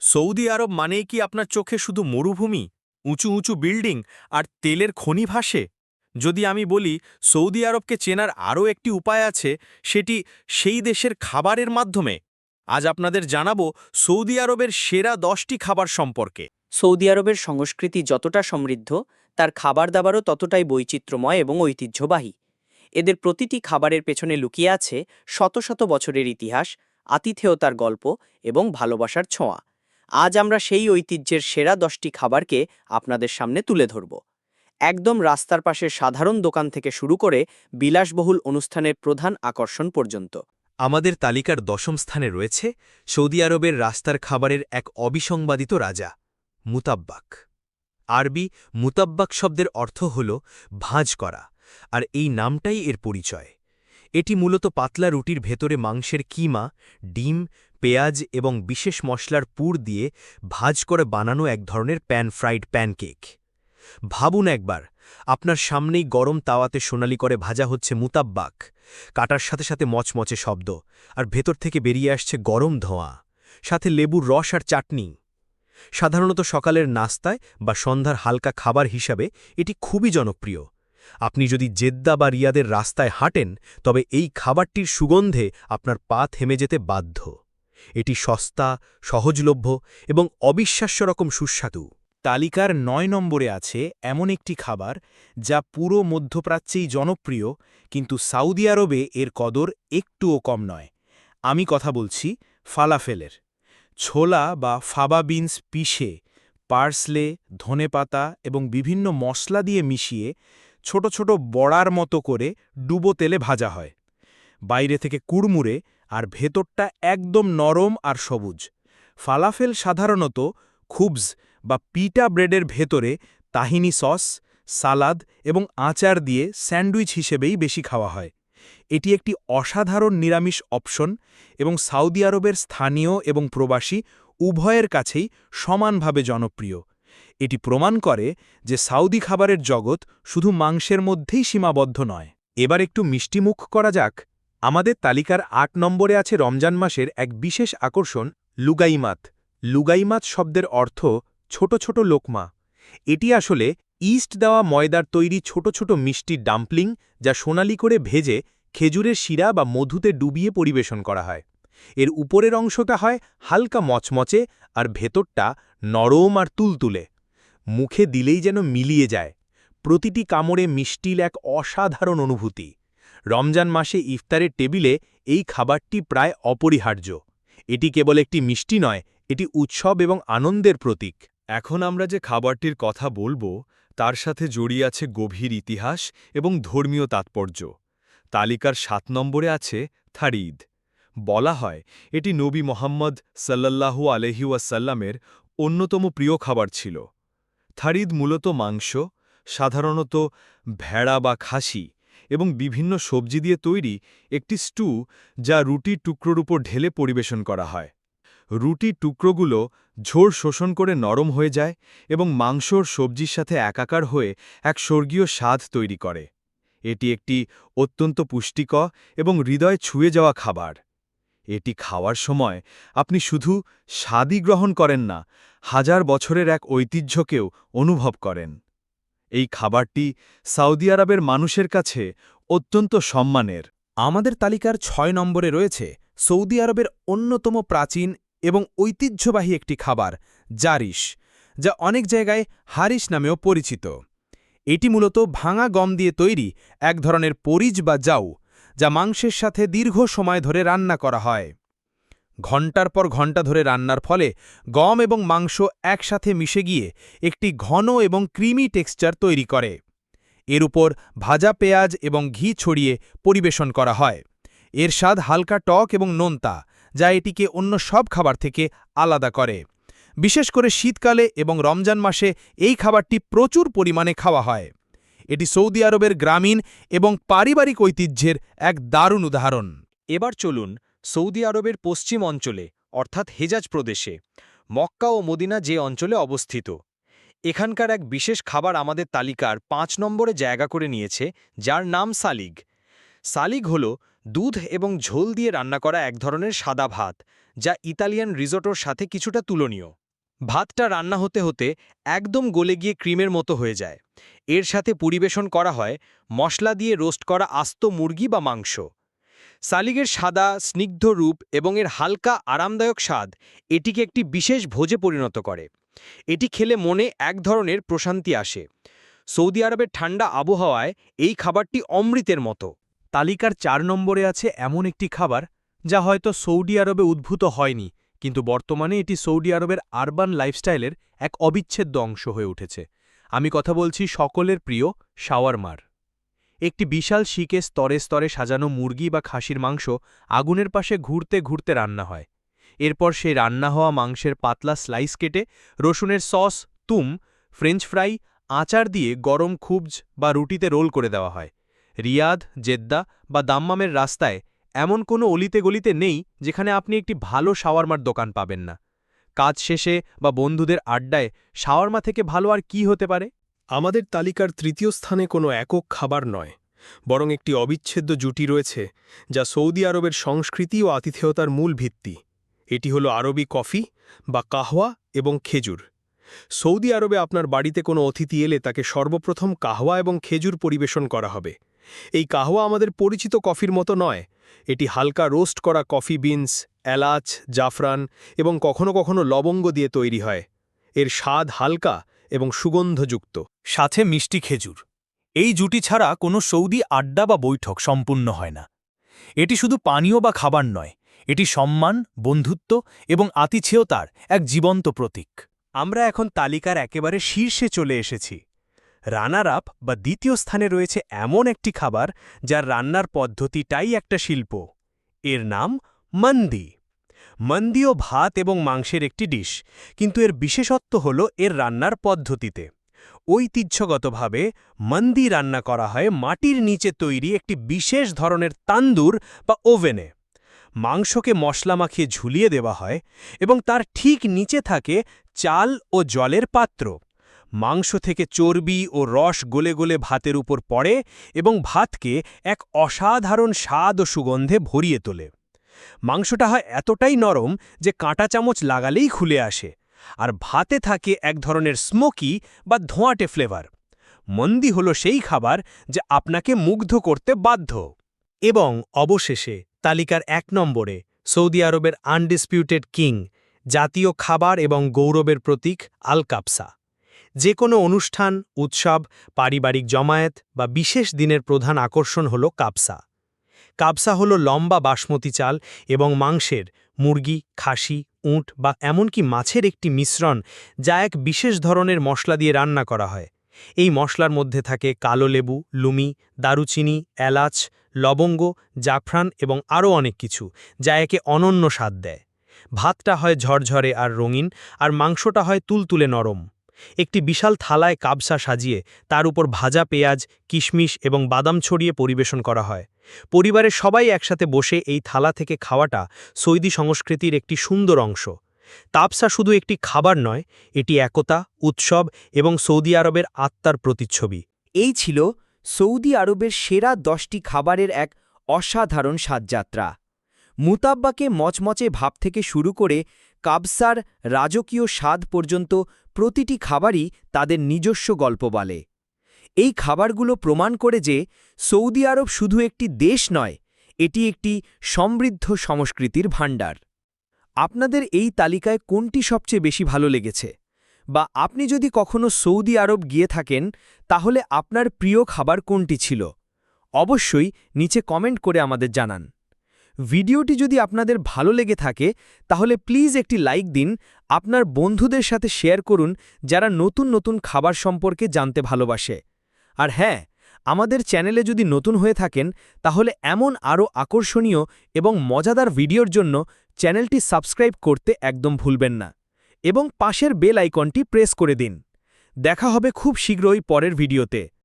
Saudi আরব মানেই কি আপনার চোখে শুধু মরুভূমি, উঁচু উঁচু বিল্ডিং আর তেলের খনি ভাসে? যদি আমি বলি সৌদি আরবকে চেনার আরও একটি উপায় আছে, সেটি সেই দেশের খাবারের মাধ্যমে। আজ আপনাদের জানাব সৌদি আরবের সেরা দশটি খাবার সম্পর্কে। সৌদি আরবের সংস্কৃতি যতটা সমৃদ্ধ, তার খাবার দাবারও ততটাই বৈচিত্র্যময় এবং ঐতিহ্যবাহী। এদের প্রতিটি খাবারের পেছনে লুকিয়ে আছে শত শত বছরের ইতিহাস, আতিথেয়তার গল্প এবং ভালোবাসার ছোঁয়া। আজ আমরা সেই ঐতিহ্যের সেরা দশটি খাবারকে আপনাদের সামনে তুলে ধরব। একদম রাস্তার পাশের সাধারণ দোকান থেকে শুরু করে বিলাসবহুল অনুষ্ঠানের প্রধান আকর্ষণ পর্যন্ত। আমাদের তালিকার দশম স্থানে রয়েছে সৌদি আরবের রাস্তার খাবারের এক অবিসংবাদিত রাজা, মুতাব্বাক। আরবি মুতাব্বাক শব্দের অর্থ হল ভাঁজ করা, আর এই নামটাই এর পরিচয়। এটি মূলত পাতলা রুটির ভেতরে মাংসের কিমা, ডিম, পেঁয়াজ এবং বিশেষ মশলার পুর দিয়ে ভাজ করে বানানো এক ধরনের প্যান ফ্রাইড প্যানকেক। ভাবুন একবার, আপনার সামনেই গরম তাওয়াতে সোনালি করে ভাজা হচ্ছে মুতাব্বাক। কাটার সাথে সাথে মচমচে শব্দ, আর ভেতর থেকে বেরিয়ে আসছে গরম ধোঁয়া, সাথে লেবুর রস আর চাটনি। সাধারণত সকালের নাস্তায় বা সন্ধ্যার হালকা খাবার হিসাবে এটি খুবই জনপ্রিয়। আপনি যদি জেদ্দা বা রিয়াদের রাস্তায় হাঁটেন, তবে এই খাবারটির সুগন্ধে আপনার পা থেমে যেতে বাধ্য। এটি সস্তা, সহজলভ্য এবং অবিশ্বাস্য রকম সুস্বাদু। তালিকার নয় নম্বরে আছে এমন একটি খাবার যা পুরো মধ্যপ্রাচ্যেই জনপ্রিয়, কিন্তু সৌদি আরবে এর কদর একটুও কম নয়। আমি কথা বলছি ফালাফেলের। ছোলা বা ফাবা বিনস পিষে, পার্সলে, ধনেপাতা এবং বিভিন্ন মশলা দিয়ে মিশিয়ে ছোট ছোট বড়ার মতো করে ডুবো তেলে ভাজা হয়। বাইরে থেকে কুড়মুড়ে আর ভেতরটা একদম নরম আর সবুজ। ফালাফেল সাধারণত খুবস বা পিটা ব্রেডের ভেতরে তাহিনি সস, সালাদ এবং আচার দিয়ে স্যান্ডউইচ হিসেবেই বেশি খাওয়া হয়। এটি একটি অসাধারণ নিরামিষ অপশন এবং সৌদি আরবের স্থানীয় এবং প্রবাসী উভয়ের কাছেই সমানভাবে জনপ্রিয়। এটি প্রমাণ করে যে সাউদি খাবারের জগৎ শুধু মাংসের মধ্যেই সীমাবদ্ধ নয়। এবার একটু মিষ্টিমুখ করা যাক। আমাদের তালিকার আট নম্বরে আছে রমজান মাসের এক বিশেষ আকর্ষণ, লুগাইমাত। লুগাইমাত শব্দের অর্থ ছোট ছোট লোকমা। এটি আসলে ইস্ট দেওয়া ময়দার তৈরি ছোট ছোট মিষ্টি ডাম্পলিং যা সোনালি করে ভেজে খেজুরের শিরা বা মধুতে ডুবিয়ে পরিবেশন করা হয়। এর উপরের অংশটা হয় হালকা মচমচে আর ভেতরটা নরম আর তুলতুলে। মুখে দিলেই যেন মিলিয়ে যায়। প্রতিটি কামড়ে মিষ্টিল এক অসাধারণ অনুভূতি। রমজান মাসে ইফতারের টেবিলে এই খাবারটি প্রায় অপরিহার্য। এটি কেবল একটি মিষ্টি নয়, এটি উৎসব এবং আনন্দের প্রতীক। এখন আমরা যে খাবারটির কথা বলব, তার সাথে জড়িয়ে আছে গভীর ইতিহাস এবং ধর্মীয় তাৎপর্য। তালিকার সাত নম্বরে আছে থারিদ বলা হয়, এটি নবী মোহাম্মদ সাল্লাল্লাহু আলহিউসাল্লামের অন্যতম প্রিয় খাবার ছিল। থারিদ মূলত মাংস, সাধারণত ভেড়া বা খাসি এবং বিভিন্ন সবজি দিয়ে তৈরি একটি স্টু যা রুটি টুকরোর উপর ঢেলে পরিবেশন করা হয়। রুটি টুকরোগুলো ঝোড় শোষণ করে নরম হয়ে যায় এবং মাংসর সবজির সাথে একাকার হয়ে এক স্বর্গীয় স্বাদ তৈরি করে। এটি একটি অত্যন্ত পুষ্টিক এবং হৃদয় ছুঁয়ে যাওয়া খাবার। এটি খাওয়ার সময় আপনি শুধু স্বাদই গ্রহণ করেন না, হাজার বছরের এক ঐতিহ্যকেও অনুভব করেন। এই খাবারটি সৌদি আরবের মানুষের কাছে অত্যন্ত সম্মানের। আমাদের তালিকার ছয় নম্বরে রয়েছে সৌদি আরবের অন্যতম প্রাচীন এবং ঐতিহ্যবাহী একটি খাবার, জারিশ, যা অনেক জায়গায় হারিস নামেও পরিচিত। এটি মূলত ভাঙা গম দিয়ে তৈরি এক ধরনের পরিজ বা জাউ যা মাংসের সাথে দীর্ঘ সময় ধরে রান্না করা হয়। ঘণ্টার পর ঘণ্টা ধরে রান্নার ফলে গম এবং মাংস একসাথে মিশে গিয়ে একটি ঘন এবং ক্রিমি টেক্সচার তৈরি করে। এর উপর ভাজা পেঁয়াজ এবং ঘি ছড়িয়ে পরিবেশন করা হয়। এর স্বাদ হালকা টক এবং নোনতা, যা এটিকে অন্য সব খাবার থেকে আলাদা করে। বিশেষ করে শীতকালে এবং রমজান মাসে এই খাবারটি প্রচুর পরিমাণে খাওয়া হয়। এটি সৌদি আরবের গ্রামীণ এবং পারিবারিক ঐতিহ্যের এক দারুণ উদাহরণ। এবার চলুন সৌদি আরবের পশ্চিম অঞ্চলে, অর্থাৎ হেজাজ প্রদেশে, মক্কা ও মদিনা যে অঞ্চলে অবস্থিত। এখানকার এক বিশেষ খাবার আমাদের তালিকার পাঁচ নম্বরে জায়গা করে নিয়েছে, যার নাম সালিগ। সালিগ হল দুধ এবং ঝোল দিয়ে রান্না করা এক ধরনের সাদা ভাত, যা ইতালিয়ান রিজোটোর সাথে কিছুটা তুলনীয়। ভাতটা রান্না হতে হতে একদম গলে গিয়ে ক্রিমের মতো হয়ে যায়। এর সাথে পরিবেশন করা হয় মশলা দিয়ে রোস্ট করা আস্ত মুরগি বা মাংস। সালিগের সাদা, স্নিগ্ধ রূপ এবং এর হালকা আরামদায়ক স্বাদ এটিকে একটি বিশেষ ভোজে পরিণত করে। এটি খেলে মনে এক ধরনের প্রশান্তি আসে। সৌদি আরবের ঠান্ডা আবহাওয়ায় এই খাবারটি অমৃতের মতো। তালিকার চার নম্বরে আছে এমন একটি খাবার যা হয়তো সৌদি আরবে উদ্ভূত হয়নি। কিন্তু বর্তমানে এটি সৌদি আরবের আরবান লাইফস্টাইলের এক অবিচ্ছেদ্য অংশ হয়ে উঠেছে। আমি কথা বলছি সকলের প্রিয় শাওয়ারমার। একটি বিশাল শিকে স্তরে স্তরে সাজানো মুরগি বা খাসির মাংস আগুনের পাশে ঘুরতে ঘুরতে রান্না হয়। এরপর সেই রান্না হওয়া মাংসের পাতলা স্লাইস কেটে রসুনের সস, তুম, ফ্রেঞ্চ ফ্রাই, আচার দিয়ে গরম খুবজ বা রুটিতে রোল করে দেওয়া হয়। রিয়াদ, জেদ্দা বা দাম্মামের রাস্তায় এমন কোনো অলিতে গলিতে নেই যেখানে আপনি একটি ভালো শাওয়ারমার দোকান পাবেন না। কাজ শেষে বা বন্ধুদের আড্ডায় শাওয়ারমা থেকে ভালো আর কি হতে পারে? আমাদের তালিকার তৃতীয় স্থানে কোনো একক খাবার নয়, বরং একটি অবিচ্ছেদ্য জুটি রয়েছে যা সৌদি আরবের সংস্কৃতি ও আতিথেয়তার মূল ভিত্তি। এটি হলো আরবি কফি বা কাহওয়া এবং খেজুর। সৌদি আরবে আপনার বাড়িতে কোনো অতিথি এলে তাকে সর্বপ্রথম কাহওয়া এবং খেজুর পরিবেশন করা হবে। এই কাহওয়া আমাদের পরিচিত কফির মতো নয় এটি হালকা রোস্ট করা কফি বিনস, এলাচ, জাফরান এবং কখনো কখনো লবঙ্গ দিয়ে তৈরি হয়। এর স্বাদ হালকা এবং সুগন্ধযুক্ত। সাথে মিষ্টি খেজুর। এই জুটি ছাড়া কোনো সৌদি আড্ডা বা বৈঠক সম্পূর্ণ হয় না। এটি শুধু পানীয় বা খাবার নয়, এটি সম্মান, বন্ধুত্ব এবং আতিথেয়তার এক জীবন্ত প্রতীক। আমরা এখন তালিকার একেবারে শীর্ষে চলে এসেছি। রানার আপ বা দ্বিতীয় স্থানে রয়েছে এমন একটি খাবার যার রান্নার পদ্ধতিটাই একটা শিল্প। এর নাম মন্দি। মন্দিও ভাত এবং মাংসের একটি ডিশ, কিন্তু এর বিশেষত্ব হল এর রান্নার পদ্ধতিতে। ঐতিহ্যগতভাবে মন্দি রান্না করা হয় মাটির নিচে তৈরি একটি বিশেষ ধরনের তান্দুর বা ওভেনে। মাংসকে মশলা মাখিয়ে ঝুলিয়ে দেওয়া হয় এবং তার ঠিক নিচে থাকে চাল ও জলের পাত্র। মাংস থেকে চর্বি ও রস গলে গলে ভাতের উপর পড়ে এবং ভাতকে এক অসাধারণ স্বাদ ও সুগন্ধে ভরিয়ে তোলে। মাংসটা হয় এতটাই নরম যে কাঁটা চামচ লাগালেই খুলে আসে, আর ভাতে থাকে এক ধরনের স্মোকি বা ধোঁয়াটে ফ্লেভার মন্দি হল সেই খাবার যা আপনাকে মুগ্ধ করতে বাধ্য। এবং অবশেষে তালিকার এক নম্বরে সৌদি আরবের আনডিসপিউটেড কিং জাতীয় খাবার এবং গৌরবের প্রতীক আল কাপসা যে কোনো অনুষ্ঠান, উৎসব, পারিবারিক জমায়েত বা বিশেষ দিনের প্রধান আকর্ষণ হল কাপসা। কাপসা হল লম্বা বাসমতি চাল এবং মাংসের মুরগি, খাসি, উঁট বা এমনকি মাছের একটি মিশ্রণ যা এক বিশেষ ধরনের মশলা দিয়ে রান্না করা হয়। এই মশলার মধ্যে থাকে কালো লেবু, লুমি, দারুচিনি, এলাচ, লবঙ্গ, জাফরান এবং আরও অনেক কিছু যা একে অনন্য স্বাদ দেয়। ভাতটা হয় ঝরঝরে আর রঙিন আর মাংসটা হয় তুলতুলে নরম। একটি বিশাল থালায় কাবসা সাজিয়ে তার উপর ভাজা পেঁয়াজ, কিশমিশ এবং বাদাম ছড়িয়ে পরিবেশন করা হয়। পরিবারের সবাই একসাথে বসে এই থালা থেকে খাওয়াটা সৌদি সংস্কৃতির একটি সুন্দর অংশ। তাপসা শুধু একটি খাবার নয়, এটি একতা, উৎসব এবং সৌদি আরবের আত্মার প্রতিচ্ছবি। এই ছিল সৌদি আরবের সেরা দশটি খাবারের এক অসাধারণ স্বাদযাত্রা মুতাব্বাকে মচমচে ভাব থেকে শুরু করে কাবসার রাজকীয় স্বাদ পর্যন্ত প্রতিটি খাবারই তাদের নিজস্ব গল্প বলে। এই খাবারগুলো প্রমাণ করে যে সৌদি আরব শুধু একটি দেশ নয়, এটি একটি সমৃদ্ধ সংস্কৃতির ভাণ্ডার। আপনাদের এই তালিকায় কোনটি সবচেয়ে বেশি ভালো লেগেছে? বা আপনি যদি কখনো সৌদি আরব গিয়ে থাকেন, তাহলে আপনার প্রিয় খাবার কোনটি ছিল? অবশ্যই নিচে কমেন্ট করে আমাদের জানান। ভিডিওটি যদি আপনাদের ভালো লেগে থাকে, তাহলে প্লিজ একটি লাইক দিন, আপনার বন্ধুদের সাথে শেয়ার করুন, যারা নতুন নতুন খাবার সম্পর্কে জানতে ভালোবাসে। আর হ্যাঁ আমাদের চ্যানেলে যদি নতুন হয়ে থাকেন, তাহলে এমন আরও আকর্ষণীয় এবং মজাদার ভিডিওর জন্য চ্যানেলটি সাবস্ক্রাইব করতে একদম ভুলবেন না। এবং পাশের বেল আইকনটি প্রেস করে দিন। দেখা হবে খুব শীঘ্রই পরের ভিডিওতে।